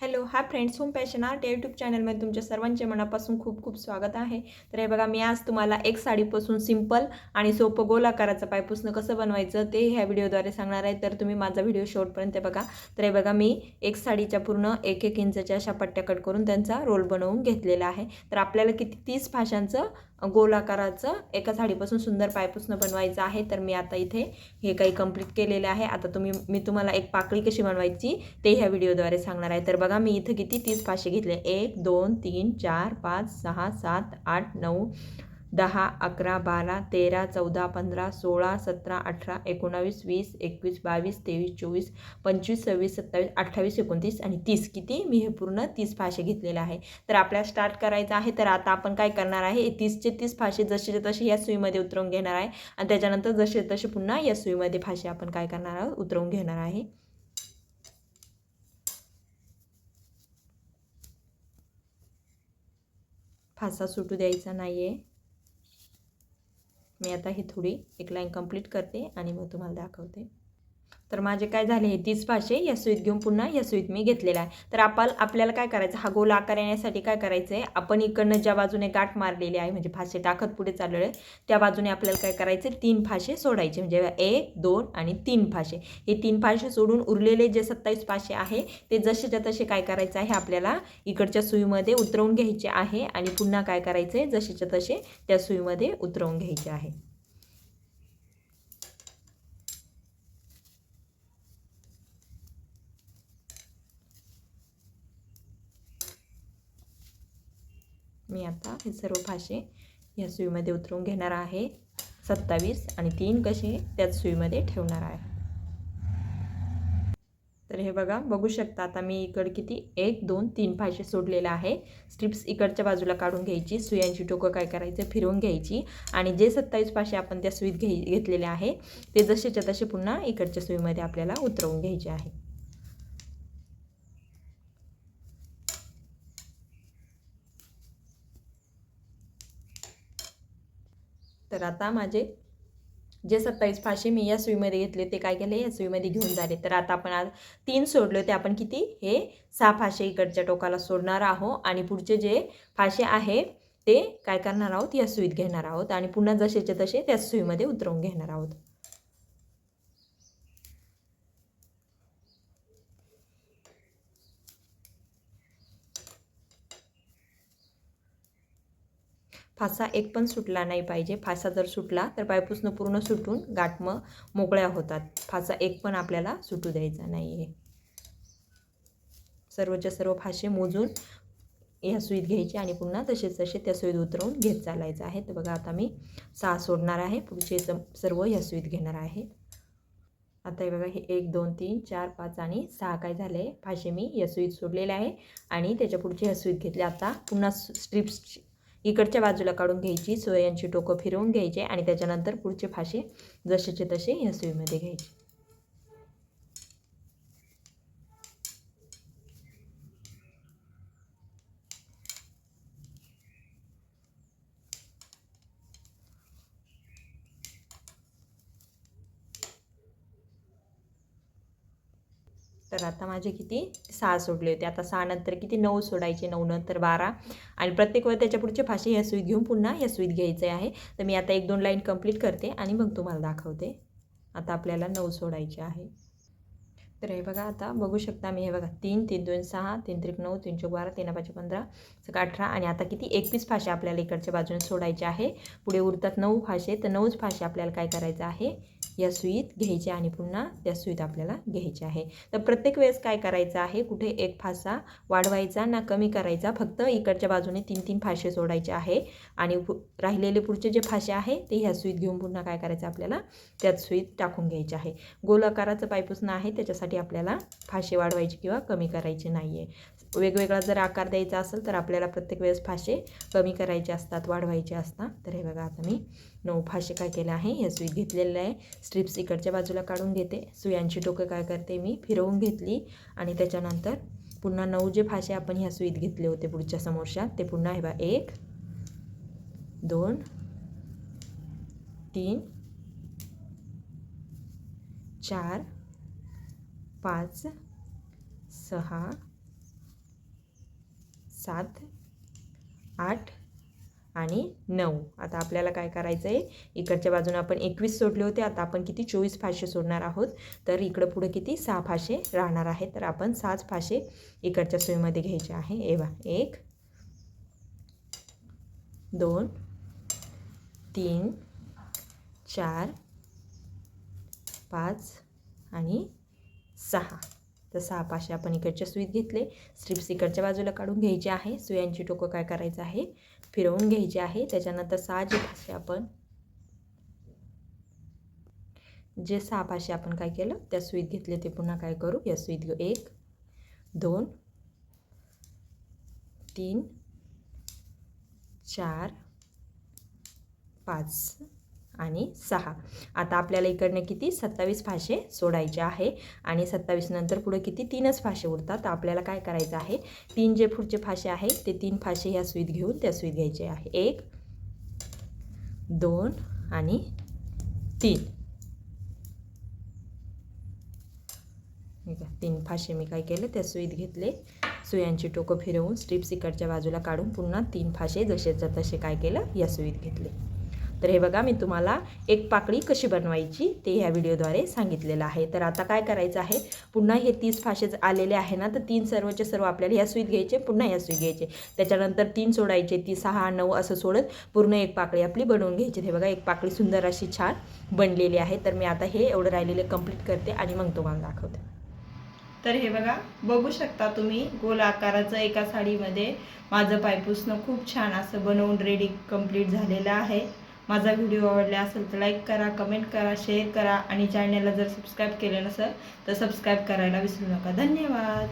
Hello हा friends home passion art या YouTube चॅनलमध्ये तुमच्या सर्वांचे मनापासून खूप खूप स्वागत आहे. तर हे बघा मी आज तुम्हाला एक साडीपासून सिंपल आणि सोपं गोलाकाराचं पायपुसणं कसं बनवायचं ते ह्या व्हिडिओद्वारे सांगणार आहे. तर तुम्ही माझा व्हिडिओ शेवटपर्यंत बघा. तर हे बघा मी एक साडीच्या पूर्ण एक एक इंचच्या अशा पट्ट्या कट करून त्यांचा रोल बनवून घेतलेला आहे. तर आपल्याला किती? तीस भाषांचं गोलाकाराचं एका साडीपासून सुंदर पायपुसणं बनवायचं आहे. तर मी आता इथे हे काही कंप्लीट केलेलं आहे. आता तुम्ही मी तुम्हाला एक पाकळी कशी बनवायची ते ह्या व्हिडिओद्वारे सांगणार आहे. तर बघा मी इथं किती तीस पाचशे घेतले. एक दोन तीन चार पाच सहा सात आठ नऊ दहा अकरा बारा तेरा चौदा पंधरा सोळा सतरा अठरा एकोणावीस वीस एकवीस बावीस तेवीस चोवीस पंचवीस सव्वीस सत्तावीस अठ्ठावीस एकोणतीस आणि तीस. किती? मी हे पूर्ण तीस फाशे घेतलेले आहे. तर आपल्याला स्टार्ट करायचं आहे. तर आता आपण काय करणार आहे? तीसचे तीस फाशे जसे तसे या सुईमध्ये उतरवून घेणार आहे. आणि त्याच्यानंतर जसे तसे पुन्हा या सुईमध्ये फाशे आपण काय करणार आहोत? उतरवून घेणार आहे. फासा सुटू द्यायचा नाही आहे मी आता ही थोडी एक लाईन कंप्लीट करते आणि मग तुम्हाला दाखवते. तर माझे काय झाले हे तीस फाशे या सुईत घेऊन पुन्हा या सुईत मी घेतलेला आहे. तर आपण आपल्याला काय करायचं? हा गोल आकार येण्यासाठी काय करायचं आहे आपण इकडनं ज्या बाजूने गाठ मारलेली आहे म्हणजे फाशे टाकत पुढे चाललेले आहे त्या बाजूने आपल्याला काय करायचे तीन फाशे सोडायचे. म्हणजे एक दोन आणि तीन फाशे हे तीन फाशे सोडून उरलेले जे सत्तावीस फाशे आहे ते जसेच्या तसे काय करायचं आहे? आपल्याला इकडच्या सुईमध्ये उतरवून घ्यायचे आहे आणि पुन्हा काय करायचं आहे जसेच्या तसे त्या सुईमध्ये उतरवून घ्यायचे आहे. मी आता हे सर्व फाशे ह्या सुईमध्ये उतरून घेणार आहे. सत्तावीस आणि तीन कसे त्याच सुईमध्ये ठेवणार आहे. तर हे बघा बघू शकता आता मी इकड किती एक दोन तीन फाशे सोडलेला आहे. स्ट्रिप्स इकडच्या बाजूला काढून घ्यायची सुयांची टोकं काय करायचं फिरवून घ्यायची. आणि जे सत्तावीस फाशे आपण त्या सुईत घे घेतलेले आहे ते जसेच्या तसे पुन्हा इकडच्या सुईमध्ये आपल्याला उतरवून घ्यायचे आहे. तर आता माझे जे सत्तावीस फाशे मी या सुईमध्ये घेतले ते काय केले? या सुईमध्ये घेऊन झाले. तर आता आपण आज तीन सोडले ते आपण किती? हे सहा फाशे इकडच्या टोकाला सोडणार आहोत आणि पुढचे जे फाशे आहे ते काय करणार आहोत? या सुईत घेणार आहोत आणि पुन्हा जसेचे तसे त्या सुईमध्ये उतरवून घेणार आहोत. फासा एक पण सुटला नाही पाहिजे. फासा जर सुटला तर पायपुसणं पूर्ण सुटून गाठ मग मोकळ्या होतात. फासा एक पण आपल्याला सुटू द्यायचा नाही आहे सर्वच्या सर्व फासे मोजून ह्या सुईत घ्यायची आणि पुन्हा तसेच तसे त्या सुईत उतरवून घेत चालायचं आहे. तर बघा आता मी सहा सोडणार आहे. पुढचे सर्व ह्या सुईत घेणार आहे. आता हे बघा हे एक दोन तीन चार पाच आणि सहा काय झाले? फाशे मी या सुईत सोडलेले आहे. आणि त्याच्या पुढची ह्या सुईत घेतले आता पुन्हा स्ट्रिप्स इकडच्या बाजूला काढून घ्यायची. सोयांची टोकं फिरवून घ्यायचे आणि त्याच्यानंतर पुढचे फाशे जसेचे तसे या सुईमध्ये घ्यायचे. तर आता माझे किती? सहा सोडले होते. आता सहा नंतर किती? नऊ सोडायचे. नऊ नंतर बारा. आणि प्रत्येक वेळ त्याच्या पुढचे फाशी ह्या सुईत घेऊन पुन्हा ह्या सुईत घ्यायचे आहे. तर मी आता एक दोन लाईन कंप्लीट करते आणि मग तुम्हाला दाखवते. आता आपल्याला नऊ सोडायचे आहे. तर हे बघा आता बघू शकता मी. हे बघा तीन तीन दोन सहा तीन त्रिक नऊ तीन चौक बारा तीन पाच पंधरा सगळं अठरा. आणि आता किती? एकवीस फाशे आपल्याला इकडच्या बाजूने सोडायचे आहे. पुढे उरतात नऊ फाशे. तर नऊच फाशे आपल्याला काय करायचं आहे? या सुईत घ्यायचे आणि पुन्हा त्या सुईत आपल्याला घ्यायची आहे. तर प्रत्येक वेळेस काय करायचं आहे? कुठे एक फासा वाढवायचा ना कमी करायचा? फक्त इकडच्या बाजूने तीन तीन फाशे सोडायचे आहे. आणि राहिलेले पुढचे जे फासे आहे ते ह्या सुईत घेऊन पुन्हा काय करायचं? आपल्याला त्यात सुईत टाकून घ्यायचे आहे. गोल आकाराचं पायपुसणं आहे त्याच्यासाठी आपल्याला फाशे वाढवायचे किंवा कमी करायचे नाही आहे वेगवेगळा जर आकार द्यायचा असेल तर आपल्याला प्रत्येक वेळेस फाशे कमी करायचे असतात वाढवायचे असतात. तर हे बघा आता मी नऊ फाशे काय केलं आहे? हे सुई घेतलेलं आहे. स्ट्रिप्स इकडच्या बाजूला काढून घेते. सुयांची टोकं काय करते मी? फिरवून घेतली. आणि त्याच्यानंतर पुन्हा नऊ जे फाशे आपण ह्या सुईत घेतले होते पुढच्या समोरच्या ते पुन्हा हे बा एक दोन तीन चार पाच सहा सात आठ आणि नऊ. आता आपल्याला काय करायचं आहे इकडच्या बाजूने आपण एकवीस सोडले होते. आता आपण किती? चोवीस फाशे सोडणार आहोत. तर इकडं पुढे किती? सहा फाशे राहणार आहेत. तर आपण सहाच फाशे इकडच्या सुईमध्ये घ्यायचे आहे. एवा एक दोन तीन चार पाच आणि सहा. तर सहा पाशे आपण इकडच्या सुईत घेतले. स्ट्रिप्स इकडच्या बाजूला काढून घ्यायचे आहे. सुयांची टोकं काय करायचं आहे? फिरवून घ्यायचे आहे. त्याच्यानंतर सहा जे पाशे आपण जे सहा पाशी आपण काय केलं? त्या सुईत घेतले ते पुन्हा काय करू? या सुईत घेऊ. एक दोन तीन चार पाच. आणि सहा. आता आपल्याला इकडनं किती? सत्तावीस फाशे सोडायचे आहे. आणि सत्तावीस नंतर पुढे किती? तीनच फाशे उरतात. आपल्याला काय करायचं आहे? तीन जे पुढचे फाशे आहेत ते तीन फाशे ह्या सुईत घेऊन त्या सुईत घ्यायचे आहे. एक दोन आणि तीन. तीन फाशे मी काय केले? त्या सुईत घेतले. सुयांची टोकं फिरवून स्ट्रिप्स इकडच्या बाजूला काढून पुन्हा तीन फाशे जसेच्या तसे काय केलं? या सुईत घेतले. तर हे बघा मी तुम्हाला एक पाकळी कशी बनवायची ते ह्या व्हिडिओद्वारे सांगितलेलं आहे. तर आता काय करायचं आहे? पुन्हा हे तीस फाशे आलेले आहे ना तर तीन सर्वचे सर्व आपल्याला ह्या सुईत घ्यायचे पुन्हा ह्या सुईत घ्यायचे. त्याच्यानंतर तीन सोडायचे ती सहा नऊ असं सोडत पूर्ण एक पाकळी आपली बनवून घ्यायची. हे बघा एक पाकळी सुंदर अशी छान बनलेली आहे. तर मी आता हे एवढं राहिलेलं कंप्लीट करते आणि मग तुम्हाला दाखवते. तर हे बघा बघू शकता तुम्ही गोल आकाराचं एका साडीमध्ये माझं पायपुसणं खूप छान असं बनवून रेडी कंप्लीट झालेलं आहे. माझा व्हिडिओ आवडला असेल तर लाईक करा कमेंट करा शेअर करा. आणि चॅनलला जर सबस्क्राईब केलं नसेल तर सबस्क्राईब करायला विसरू नका. धन्यवाद.